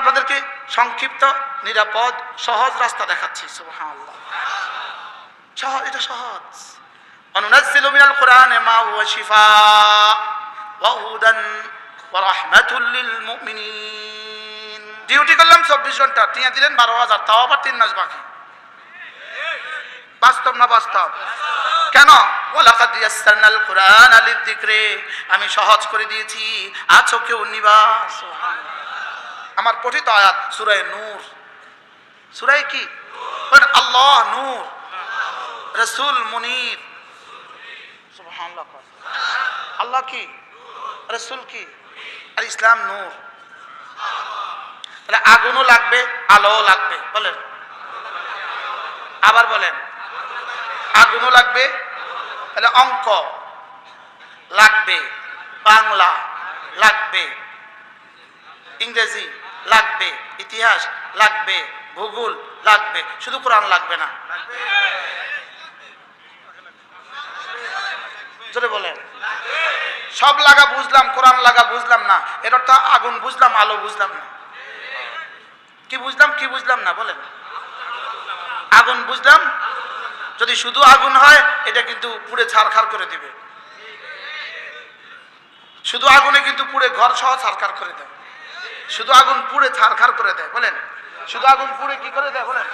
আপনাদেরকে সংক্ষিপ্ত, নিরাপদ, সহজ রাস্তা দেখাচ্ছি ডিউটি করলাম চব্বিশ ঘণ্টা, টিয়া দিলেন বারো হাজার, তাও আবার তিন মাস বাকি। বাস্তব না বাস্তব? কেন? আমি সহজ করে দিয়েছি, আছো কেউ নিবা? আমার পঠিত আয়াত সূরা নূর। সূরা কি? আল্লাহ নূর। রাসূল মুনির। আল্লাহ কি? রাসূল কি? আর ইসলাম নূর। তাহলে আগুনও লাগবে, আলোও লাগবে, বলেন। আবার বলেন, আগুনও লাগবে, তাহলে অঙ্ক লাগবে, বাংলা লাগবে, ইংরেজি লাগবে, ইতিহাস লাগবে, ভূগোল লাগবে, শুধু কোরআন লাগবে না। বলেন। সব লাগা বুঝলাম, কোরআন লাগা বুঝলাম না। এটা তো আগুন বুঝলাম, আলো বুঝলাম না। কি বুঝলাম কি বুঝলাম না, বলেন। আগুন বুঝলাম, যদি শুধু আগুন হয়, এটা কিন্তু পুড়ে ছারখার করে দিবে। শুধু আগুনে কিন্তু পুড়ে ঘর সহ ছারখার করে দেয়। শুধু আগুন পুড়ে ছারখার করে দেয়, বলেন। শুধু আগুন পুড়ে কি করে দেয়, বলেন?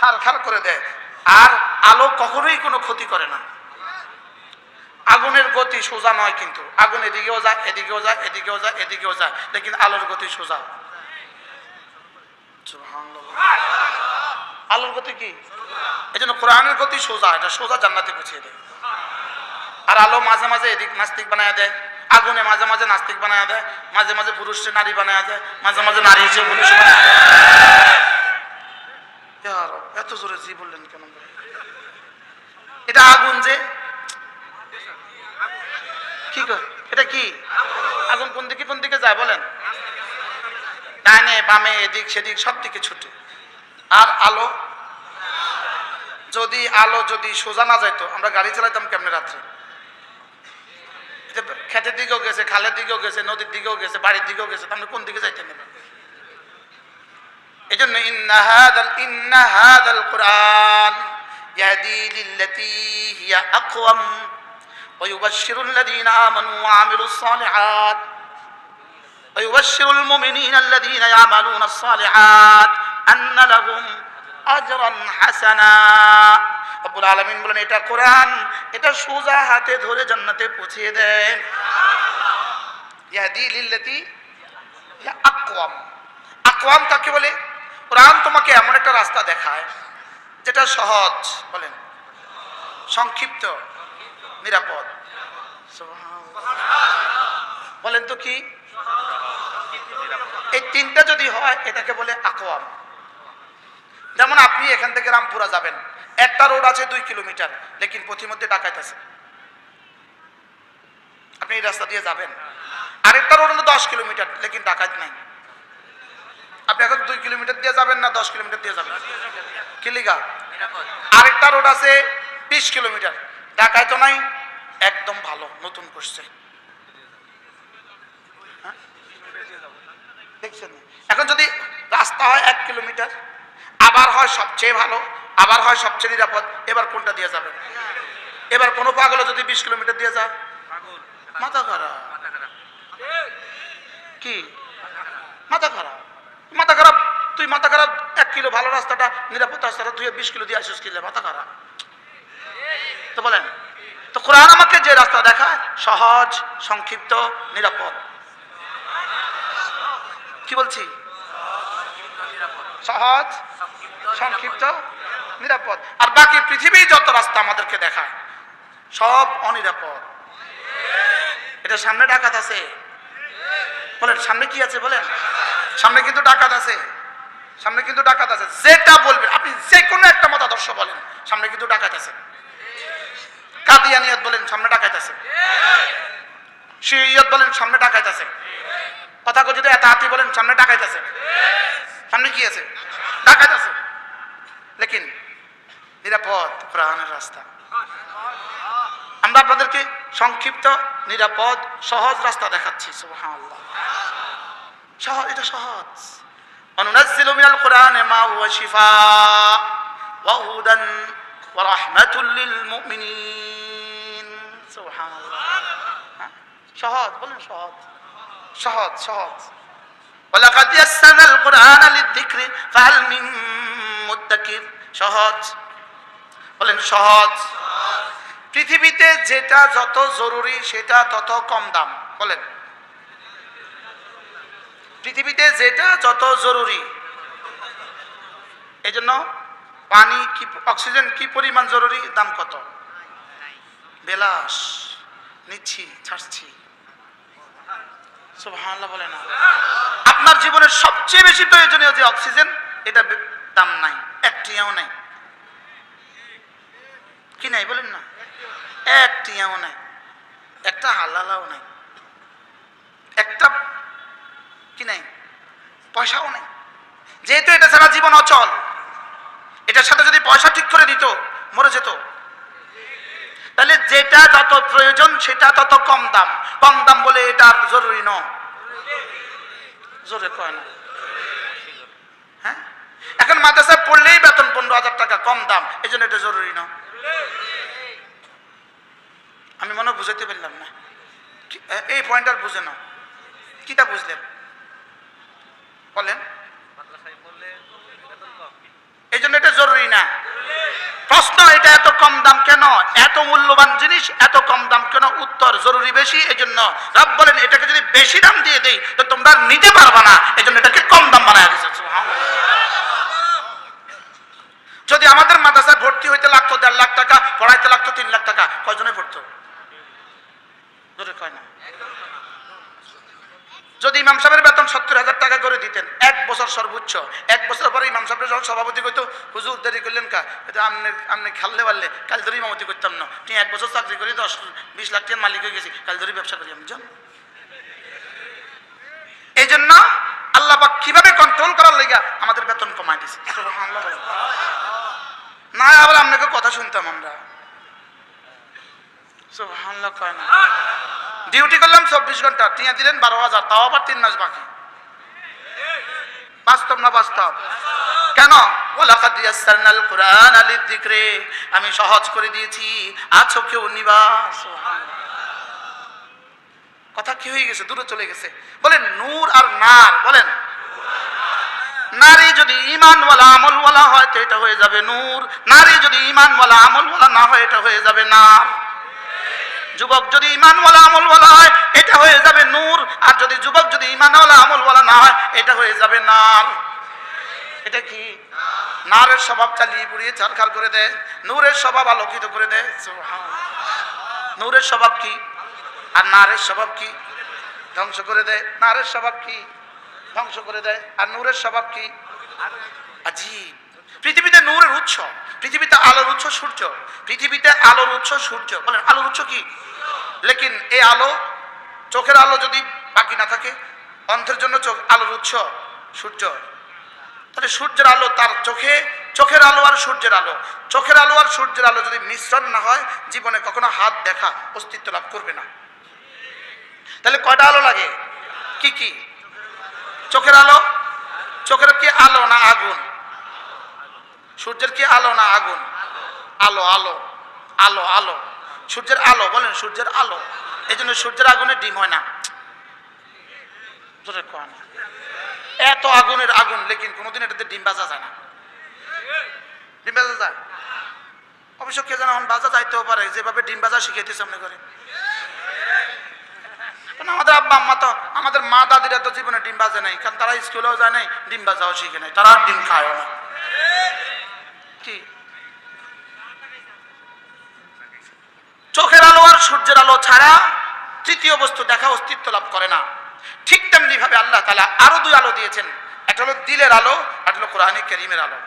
ছারখার করে দেয়। আর আলো কখনোই কোনো ক্ষতি করে না। আগুনের গতি সোজা নয় কিন্তু। আগুন এদিকেও যায় এদিকেও যায় এদিকেও যায় এদিকেও যায়। লেকিন আলোর গতি সোজা। আলোর গতি কি? এই জন্য কোরআনের গতি সোজা, এটা সোজা জান্নাতে পৌঁছে দেয়। আর আলো মাঝে মাঝে এদিক নাস্তিক বানায় দেয়। আগুনে মাঝে মাঝে নাস্তিক বানায় দেয়, মাঝে মাঝে পুরুষে নারী বানায় দেয়, মাঝে মাঝে নারী হিসেবে পুরুষ। এত জোরে জি বললেন কেন? এটা আগুন যে। কি এটা কি? আগুন কোন দিকে কোন দিকে যায় বলেন? ডানে, বামে, এদিক, সেদিক, সব দিকে ছুটে। আর আলো? যদি আলো, যদি সোজা না যাইতো, আমরা গাড়ি চালাইতাম কেমনে রাত্রে? এটা ক্ষেতের দিকেও গেছে খালের দিকেও গেছে নদীর দিকেও গেছে বাড়ির দিকেও গেছে তাহলে কোন দিকে যাইতেন এবার? এই জন্য ইন্না হাদাল ইন্না হাদাল কোরআন ইয়াহদি লিল্লাতি হিয়া আকওয়াম ويبشر الذين آمنوا وعملوا الصالحات ويبشر المؤمنين الذين يعملون الصالحات أن لهم أجرا حسنا রব্বুল আলামিন বলেন, এটা কোরআন, এটা সোজা হাতে ধরে জান্নাতে পৌঁছিয়ে ইয়া আকওয়াম। আকওয়াম কাকে বলে? কোরআন তোমাকে এমন একটা রাস্তা দেখায়, যেটা সহজ, বলেন। সংক্ষিপ্ত, নিরাপদ। বলেন তো কি? এই তিনটা যদি হয়, এটাকে বলে আকোয়াম যেমন আপনি এখান থেকে রামপুরা যাবেন, একটা রোড আছে দুই কিলোমিটার, লেকিন পথিমধ্যে ডাকাত আছে আপনি এই রাস্তা দিয়ে যাবেন। আরেকটা রোড হলো দশ কিলোমিটার, লেকিন ডাকাত নাই। আপনি এখন দুই কিলোমিটার দিয়ে যাবেন না দশ কিলোমিটার দিয়ে যাবেন? কিলিগা আরেকটা রোড আছে বিশ কিলোমিটার ঢাকায় তো নাই, একদম ভালো, নতুন করছে। হ্যাঁ? দেখছেন? এখন যদি রাস্তা হয় এক কিলোমিটার আবার হয় সবচেয়ে ভালো আবার হয় সবচেয়ে নিরাপদ। এবার কোনটা দিয়ে যাবেন? এবার কোনো পাগল যদি বিশ কিলোমিটার দিয়ে যায়? মাথা খারাপ। কি? মাথা খারাপ। মাথা খারাপ তুই মাথা খারাপ এক কিলো ভালো রাস্তাটা নিরাপদ রাস্তাটা তুই বিশ কিলো দিয়ে আসিস কিলে মাথা খারাপ। তো বলেন তো কোরআন আমাকে যে রাস্তা দেখায় সহজ সংক্ষিপ্ত নিরাপদ। কি বলছি? সহজ, সংক্ষিপ্ত, নিরাপদ। আর বাকি পৃথিবী যত রাস্তা আমাদেরকে দেখায়, সব অনিরাপদ। এটা সামনে ডাকাত আছে। বলেন, সামনে কি আছে বলেন? সামনে কিন্তু ডাকাত আছে। সামনে কিন্তু ডাকাত আছে। যেটা বলবেন, আপনি যে কোনো একটা মতাদর্শ বলেন, সামনে কিন্তু ডাকাত আছে। কাদিয়ানিয়ত বলেন, সামনে ডাকাত আছে। শিয়ত বলেন, সামনে ডাকাত আছে। কথা যদি এত হাতি বলেন, সামনে ডাকাত আছে। সামনে কি আছে? ডাকাত আছে। লেকিন নিরাপদ কোরআনের রাস্তা। আমরা আপনাদেরকে সংক্ষিপ্ত, নিরাপদ, সহজ রাস্তা দেখাচ্ছি সহজ, এটা সহজ। অনুনাজ্জিলু মিনাল কোরআনে মা হুয়া শিফা ওয়া হুদান ওয়া রাহমাতুল লিল মুমিনিন। সুবহানাল্লাহ। হ্যাঁ, সহজ, বলেন সহজ। সহজ সহজ। ওয়ালাকাদ ইয়াসসানাল কুরআন লিযিকরি ফাহাল মিন মুত্তাকির। সহজ। বলেন সহজ। পৃথিবীতে যেটা যত জরুরি, সেটা তত কম দাম। বলেন। পৃথিবীতে যেটা যত জরুরি। এই জন্য পানি কি, অক্সিজেন কি পরিমাণ জরুরি, দাম কত? বেলাস নিচ্ছি, ছাড়ছি। বলে না। আপনার জীবনের সবচেয়ে বেশি প্রয়োজনীয় যে অক্সিজেন, এটা দাম নাই একটিও নাই। কি নাই বলেন না? একটিও নাই। একটা হালালাও নাই। একটা কি নাই? পয়সাও নাই। যেহেতু এটা ছাড়া জীবন অচল, এটার সাথে যদি পয়সা ঠিক করে দিত, মরে যেত। তাহলে যেটা যত প্রয়োজন সেটা তত কম দাম। কম দাম বলে এটা আর জরুরি ন জোরে কয় না। হ্যাঁ? এখন মাদ্রাসায় পড়লেই বেতন পনেরো হাজার টাকা কম দাম। এই জন্য এটা জরুরি না আমি মনে বুঝাইতে পারলাম না। এই পয়েন্টটা বুঝে নাও কিটা বুঝলেন? বলেন। এই জন্য এটা জরুরি না। প্রশ্ন, এটা এত কম দাম কেন? এত মূল্যবান জিনিস, এত কম দাম কেন? উত্তর জরুরি বেশি এই জন্য রব বলেন, এটাকে যদি বেশি দাম দিয়ে দেই, তো তোমরা নিতে পারবা না। এই জন্য এটাকে কম দাম বানায় দিয়েছে। যদি আমাদের মাদ্রাসায় ভর্তি হইতে লাগতো দেড় লাখ টাকা, পড়াইতে লাগতো তিন লাখ টাকা, কয়জনে পড়তো? কয় না? যদি ইমাম সাহেবের বেতন সত্তর হাজার টাকা করে দিতেন, এক বছর সর্বোচ্চ। এক বছর পরে ইমাম সাহেবের যখন সভাপতি কইতো হুজুর, দেরি করলেন কা? আপনি আপনি খেললে পারলে, কাল ধরে ইমামতি করতাম না। তুই এক বছর চাকরি করি, দশ, বিশ লাখ টাকার মালিক হয়ে গেছি, কাল ধরে ব্যবসা করি আমি জান এই জন্য আল্লাহ পাক কীভাবে কন্ট্রোল করার লেগা আমাদের বেতন কমাই দিছে। না, আবার আপনাকে কথা শুনতাম আমরা। সুবহানাল্লাহ কয় না। ডিউটি করলাম চব্বিশ ঘণ্টা, টিয়া দিলেন বারো হাজার, তাও আবার তিন মাস বাকি। বাস্তব না বাস্তব? কেন? আমি সহজ করে দিয়েছি আছো কেউ নিবা সুবহানাল্লাহ। কথা কি হয়ে গেছে? দূরে চলে গেছে। বলেন, নূর আর নার, বলেন। নারী যদি ইমানওয়ালা আমলওয়ালা হয়, তো এটা হয়ে যাবে নূর। নারী যদি ইমানওয়ালা আমলওয়ালা না হয়, এটা হয়ে যাবে নার। যুবক যদি ইমানওয়ালা আমলওয়ালা হয়, এটা হয়ে যাবে নূর। আর যদি যুবক যদি ইমানওয়ালা আমলওয়ালা না হয়, এটা হয়ে যাবে নার। এটা কি? নারের স্বভাব চালিয়ে পুড়িয়ে চারখার করে দেয়। নূরের স্বভাব আলোকিত করে দেয়। নূরের স্বভাব কি? আর নারের স্বভাব কি? ধ্বংস করে দেয়। নারের স্বভাব কি? ধ্বংস করে দেয়। আর নূরের স্বভাব কি? আজীব। পৃথিবীতে নূরের উৎস। পৃথিবীতে আলোর উৎস সূর্য। পৃথিবীতে আলোর উৎস সূর্য। বলেন, আলোর উৎস কি? লেকিন এই আলো, চোখের আলো যদি বাকি না থাকে অন্থের জন্য চোখ, আলোর উৎস সূর্য। তাহলে সূর্যের আলো তার চোখে, চোখের আলো আর সূর্যের আলো। চোখের আলো আর সূর্যের আলো যদি মিশ্রণ না হয়, জীবনে কখনো হাত দেখা অস্তিত্ব লাভ করবে না। তাহলে কয়টা আলো লাগে? কি কি? চোখের আলো? চোখের কি আলো না আগুন? সূর্যের কি আলো না আগুন? আলো আলো আলো আলো। সূর্যের আলো, বলেন সূর্যের আলো। এই জন্য সূর্যের আগুনে ডিম হয় না। এত আগুনের আগুন, লেকিন কোনোদিন এটাতে ডিম বাজা যায় না। ডিম বাজা যায়? অবশ্য কে জানা এখন বাজা যাইতেও পারে, যেভাবে ডিম বাজা শিখাইতেছে সামনে করে আমাদের আব্বা, আম্মা তো, আমাদের মা, দাদিরা তো জীবনে ডিম বাজে নাই, কারণ তারা স্কুলেও যায় নাই, ডিম বাজাও শিখে নাই, তারা ডিম খায়ও না। কি? চোখের আলো আর সূর্যের আলো ছাড়া তৃতীয় বস্তু দেখা অস্তিত্ব লাভ করে না। ঠিক তেমনি ভাবে আল্লাহ তালা আরও দুই আলো দিয়েছেন। একটা হলো দিলের আলো, আর হলো কোরআনে করিমের আলো।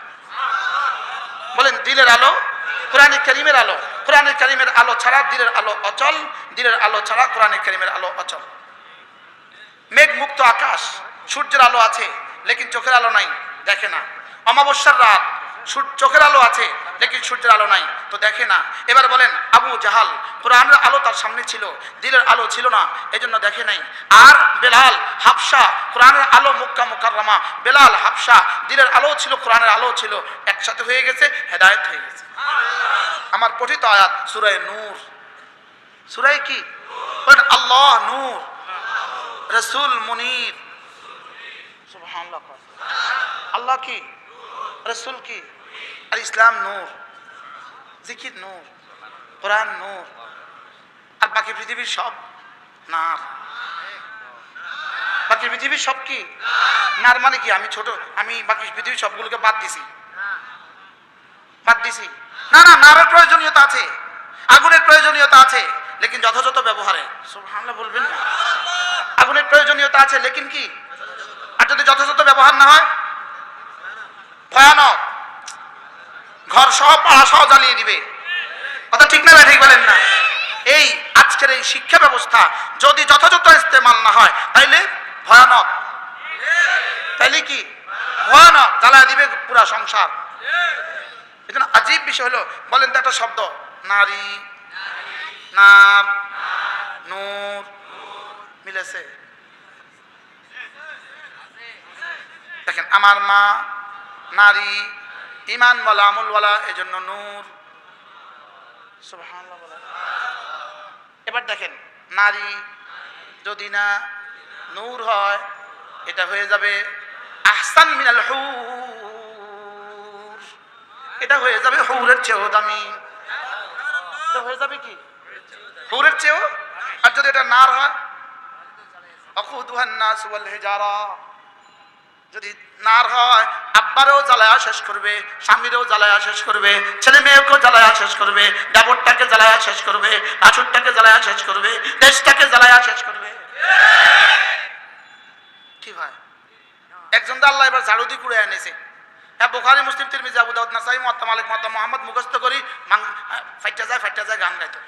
বলেন, দিলের আলো, কোরআনে করিমের আলো। কোরআনে করিমের আলো ছাড়া দিলের আলো অচল, দিলের আলো ছাড়া কোরআনে করিমের আলো অচল। মেঘ মুক্ত আকাশ, সূর্যের আলো আছে, লেকিন চোখের আলো নাই, দেখে না। অমাবস্যার রাত চোখের আলো আছে লেকিন সূর্যের আলো নাই, তো দেখে না। এবার বলেন, আবু জাহাল, কোরআনের আলো তার সামনে ছিল, দিলের আলো ছিল না এই জন্য দেখে নাই। আর বেলাল, হাফসা, কোরআনের আলো মুক্কা মুকাররমা, বেলাল, হাফসা, দিলের আলো ছিল, কোরআনের আলো ছিল, একসাথে হয়ে গেছে, হেদায়েত হয়ে গেছে। আমার পঠিত আয়াত, সুরায় নূর। সুরায় কি? আল্লাহ নূর। রসুল মুনির। আল্লাহ কি? রসুল কি? আর ইসলাম নূর, জিকির নূর, কোরআন নূর, আর বাকি পৃথিবীর সব নার। বাকি পৃথিবীর সব কি? নার মানে কি? আমি ছোট, আমি বাকি পৃথিবীর সবগুলোকে বাদ দিছি। বাদ দিছি। না না, নারের প্রয়োজনীয়তা আছে, আগুনের প্রয়োজনীয়তা আছে, লেকিন যথাযথ ব্যবহারে। সুবহানাল্লাহ, বলবেন না। আগুনের প্রয়োজনীয়তা আছে, লেকিন কি? আর যদি যথাযথ ব্যবহার না হয়? ভয়ানক। ঘর সহ পাড়া সহ জ্বালিয়ে দিবে। কথা ঠিক না ঠিক বলেন না? এই আজকের এই শিক্ষা ব্যবস্থা যদি যথাযথ ইস্তেমাল না হয়, তাইলে ভয়ানক। তাইলে কি? ভয়ানক। জ্বালায় দিবে পুরা সংসার। এখানে আজীব বিষয় হলো, বলেন তো একটা শব্দ, নারী নার নূর, মিলেছে। দেখেন, আমার মা নারী ইমান বলা আমল বলা এই জন্য নূর এবার দেখেন, নারী যদি না নূর হয়, এটা হয়ে যাবে আহসান মিনাল হুর। এটা হয়ে যাবে হুরের চেয়েও দামি। এটা হয়ে যাবে কি? হুরের চেয়েও? আর যদি এটা নার হয়, অকুদুহান নাস ওয়াল হিজারা। যদি নার হয় আব্বারও জ্বালায়া শেষ করবে, স্বামীরও জ্বালায়া শেষ করবে, ছেলে মেয়েকেও জ্বালায়া শেষ করবে দেবরটাকে জ্বালায়া শেষ করবে আসুরটাকে জ্বালায়া শেষ করবে, দেশটাকে জ্বালায়া শেষ করবে। কি ভাই? একজন তো আল্লাহ এবার ঝাড়ু দিয়ে কুড়ে এনেছে। হ্যাঁ বোখারি, মুসলিম, তিরমিজি, আবু দাউদ, নাসাই মুয়াত্তা মালিক মুয়াত্তা মোহাম্মদ, মুখস্থ করি, মাং ফাইটা যায় ফাইটা যায়, গান গাইতো।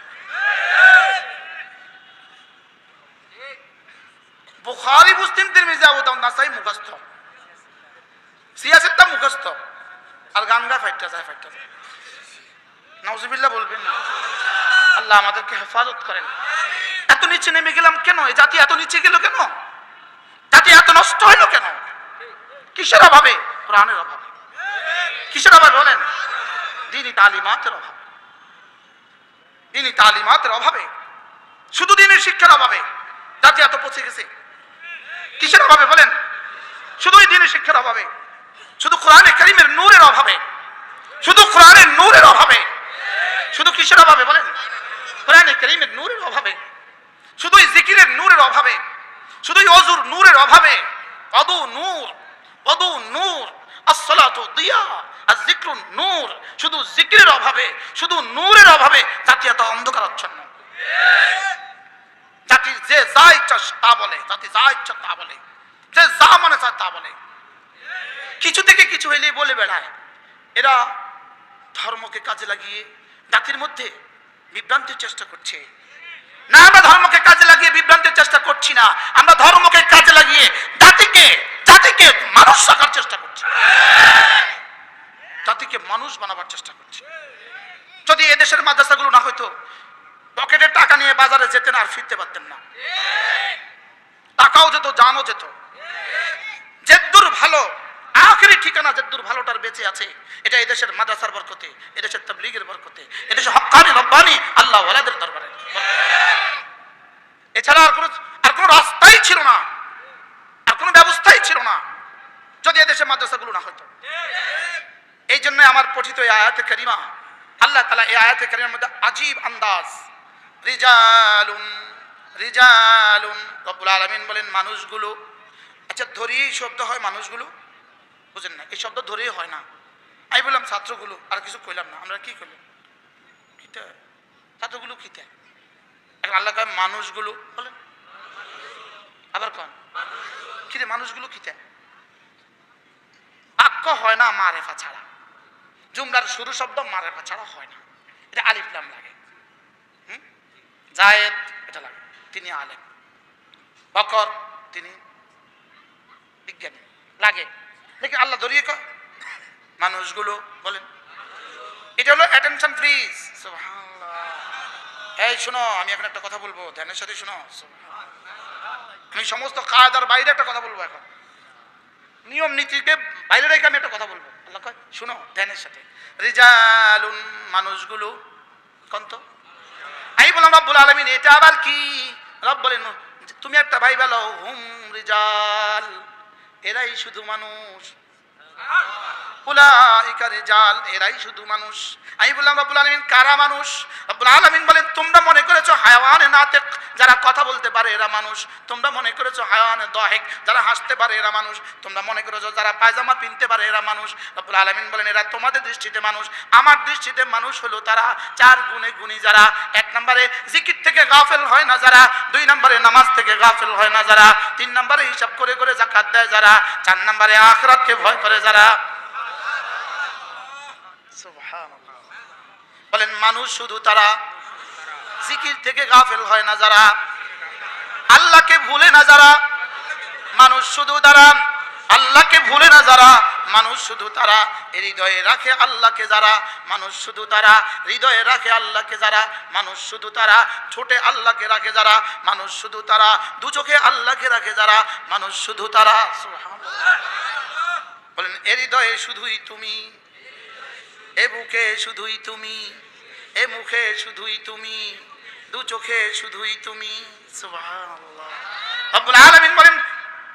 বুখারি, মুসলিম, তিরমিজি, আবু দাউদ, নাসাই, মুখস্থ। সিয়াসেরটা মুখস্থ। আর গান গায়, ফাইটটা যায় ফাইটটা যায়। নাউজুবিল্লাহ বলবেন না আল্লাহ আমাদেরকে হেফাজত করেন। এত নিচে নেমে গেলাম কেন? এই জাতি এত নিচে গেল কেন? জাতি এত নষ্ট হইল কেন? কিসের অভাবে? কোরআনের অভাবে। কিসের অভাবে বলেন? দিনই তালিমাতের অভাবে। দিনই তালিমাতের অভাবে। শুধু দিনের শিক্ষার অভাবে। জাতি এত পৌঁছে গেছে। কিসের অভাবে বলেন? শুধুই দিনের শিক্ষার অভাবে। শুধু কোরআনে করিমের নূরের অভাবে। শুধু কোরআনের নূরের অভাবে। শুধু কিসের অভাবে বলেন? কোরআনে করিমের নূরের অভাবে। শুধুই জিকিরের নূরের অভাবে। শুধুই অজুর নূরের অভাবে। অদু নূর অদু নূর, আসসালাতু দিয়া আর জিক্রুন নূর। শুধু জিকিরের অভাবে, শুধু নূরের অভাবে জাতি এত অন্ধকারাচ্ছন্ন জাতির যে যা ইচ্ছা তা বলে, জাতি যা ইচ্ছা তা বলে। যে যা মনে চায় তা বলে। কিছু থেকে কিছু হইলে বলে বেড়ায়। এরা ধর্মকে কাজে লাগিয়ে জাতির মধ্যে বিভ্রান্তির চেষ্টা করছে। না, আমরা ধর্মকে কাজে লাগিয়ে বিভ্রান্তির চেষ্টা করছি না। আমরা ধর্মকে কাজে লাগিয়ে জাতিকে জাতিকে মানুষ রাখার চেষ্টা করছি। জাতিকে মানুষ বানাবার চেষ্টা করছি। যদি এদেশের মাদ্রাসাগুলো না হইতো, পকেটে টাকা নিয়ে বাজারে যেতেন আর ফিরতে পারতেন না। টাকাও যেত, জানও যেত। জেদ্দুর ভালো আখেরি ঠিকানা যে দূর ভালোটার বেঁচে আছে, এটা এদেশের মাদ্রাসার বরকতে, এদেশের তবলিগের বরকতে, এদেশের হক্কানি, রব্বানি, আল্লাহ ওয়ালাদের দরবারে। এছাড়া আর কোনো আর কোনো রাস্তাই ছিল না, আর কোনো ব্যবস্থাই ছিল না, যদি এদেশের মাদ্রাসাগুলো না হতো। এই জন্য আমার পঠিত এই আয়াতে করিমা, আল্লাহ তালা এই আয়াতে করিমার মধ্যে আজীব আন্দাজ। রিজালুন রিজালুন, রব্বুল আলমিন বলেন, মানুষগুলো আচ্ছা ধরেই শব্দ হয় মানুষগুলো। বুঝেন না, এই শব্দ ধরেই হয় না। আমি বললাম, ছাত্রগুলো, আর কিছু কইলাম না। আমরা কি করলাম কিতা? ছাত্রগুলো কিতা? এখন আল্লাহ কয়, মানুষগুলো বলেন। আবার কন, কিরে, মানুষগুলো কিতা? বাক্য হয় না, মারেফা ছাড়া। জুমলার শুরু শব্দ মারেফা ছাড়া হয় না। এটা আলিফলাম লাগে। হুম? জায়েদ, এটা লাগে। তিনি আলেম। বকর, তিনি বিজ্ঞানী। লাগে। দেখি আল্লাহ ধরিয়ে কয়। মানুষগুলো বলেন। এটা হলো অ্যাটেনশন প্লিজ এই শোনো, আমি এখন একটা কথা বলব। ধ্যানের সাথে শোনো। আমি সমস্ত কায়দার বাইরে একটা কথা বলব এখন। নিয়ম নীতিকে বাইরে রেখে আমি একটা কথা বলব। আল্লাহ কয়, শোনো, ধ্যানের সাথে। রিজালুন, মানুষগুলো কন্ত আমি বললাম, রব্বুল আলমিন, এটা আবার কি? রব বলেন, তুমি একটা ভাই বলো হুম, রিজাল। এরাই শুধু মানুষ। এরাই শুধু মানুষ। আমি বললাম, রব্বুল আলমিন, কারা মানুষ? রব্বুল আলমিন বলেন, তোমরা মনে হায়াওয়ানে নাতেক, যারা কথা বলতে পারে এরা মানুষ। তোমরা মনে করেছ হায়াওয়ানে দহেক, যারা হাসতে পারে এরা মানুষ। তোমরা মনে করেছ যারা পায়জামা পিনতে পারে এরা মানুষ। রব্বুল আলামিন বলেন, এরা তোমাদের দৃষ্টিতে মানুষ। আমার দৃষ্টিতে মানুষ হলো তারা চার গুণে গুণী যারা। এক নম্বরে জিকির থেকে গাফেল হয় না যারা। দুই নম্বরে নামাজ থেকে গাফেল হয় না যারা। তিন নম্বরে হিসাব করে করে জাকাত দেয় যারা। চার নম্বরে আখরাতকে ভয় করে যারা। বলেন, মানুষ শুধু তারা জিকির থেকে গাফেল হয় না যারা। আল্লাহকে ভুলে না যারা, মানুষ শুধু তারা। আল্লাহকে ভুলে না যারা, মানুষ শুধু তারা। হৃদয়ে রাখে আল্লাহকে যারা, মানুষ শুধু তারা। হৃদয়ে রাখে আল্লাহকে যারা, মানুষ শুধু তারা। ছোটে আল্লাহকে রাখে যারা, মানুষ শুধু তারা। দু চোখে আল্লাহকে রাখে যারা, মানুষ শুধু তারা। বলেন, এ হৃদয়ে শুধুই তুমি। এ বুকে শুধুই তুমি। এ মুখে শুধুই তুমি। দু চোখে শুধুই তুমি রব্বুল আলামিন বলেন,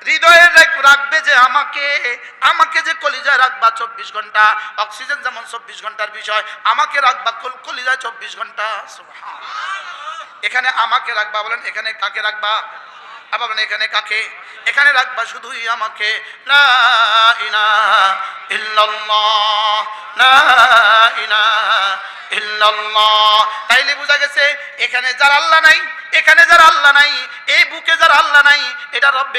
হৃদয়ে রাখ- রাখবে যে আমাকে আমাকে যে কলিজায় রাখবা চব্বিশ ঘণ্টা, অক্সিজেন যেমন চব্বিশ ঘণ্টার বিষয়, আমাকে রাখবা কল- কলিজায় চব্বিশ ঘণ্টা। এখানে আমাকে রাখবা বলেন, এখানে কাকে রাখবা? আবার বলেন, এখানে কাকে? এখানে রাখবা শুধুই আমাকে। লা ইলাহা ইল্লাল্লাহ ইলাহা ইল্লাল্লাহ তাইলে বোঝা গেছে, এখানে যার আল্লাহ নাই, এখানে যার আল্লাহ নাই, এই বুকে যার আল্লাহ নাই, এটা রব্বে